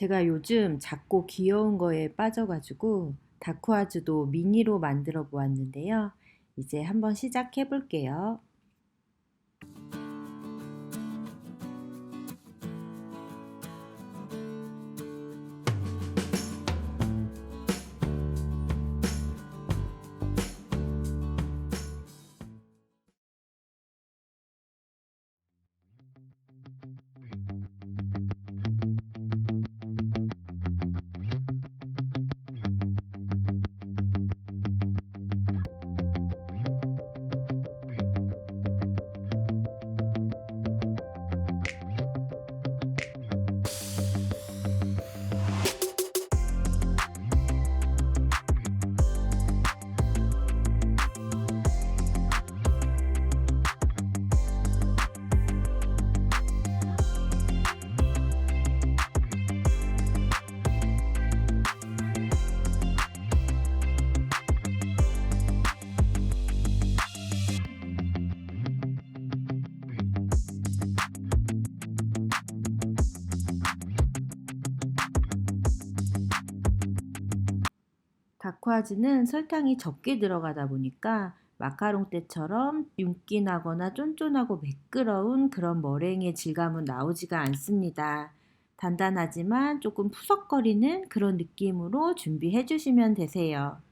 제가 요즘 작고 귀여운 거에 빠져가지고 다쿠아즈도 미니로 만들어 보았는데요. 이제 한번 시작해 볼게요. 다쿠아즈는 설탕이 적게 들어가다 보니까 마카롱 때처럼 윤기 나거나 쫀쫀하고 매끄러운 그런 머랭의 질감은 나오지가 않습니다. 단단하지만 조금 푸석거리는 그런 느낌으로 준비해 주시면 되세요.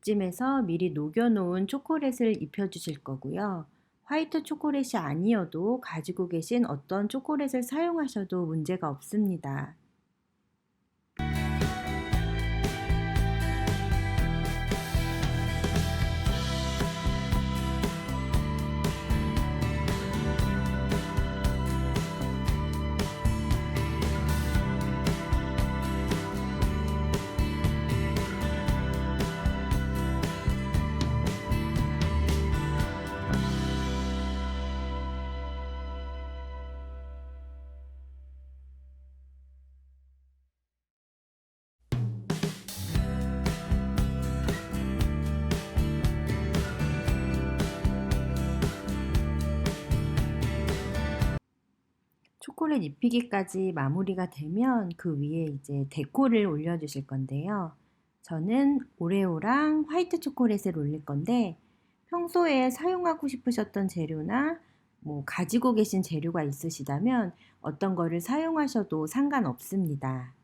이쯤에서 미리 녹여놓은 초콜릿을 입혀주실 거고요. 화이트 초콜릿이 아니어도 가지고 계신 어떤 초콜릿을 사용하셔도 문제가 없습니다. 초콜릿 입히기까지 마무리가 되면 그 위에 이제 데코를 올려주실 건데요. 저는 오레오랑 화이트 초콜릿을 올릴 건데 평소에 사용하고 싶으셨던 재료나 뭐 가지고 계신 재료가 있으시다면 어떤 거를 사용하셔도 상관없습니다.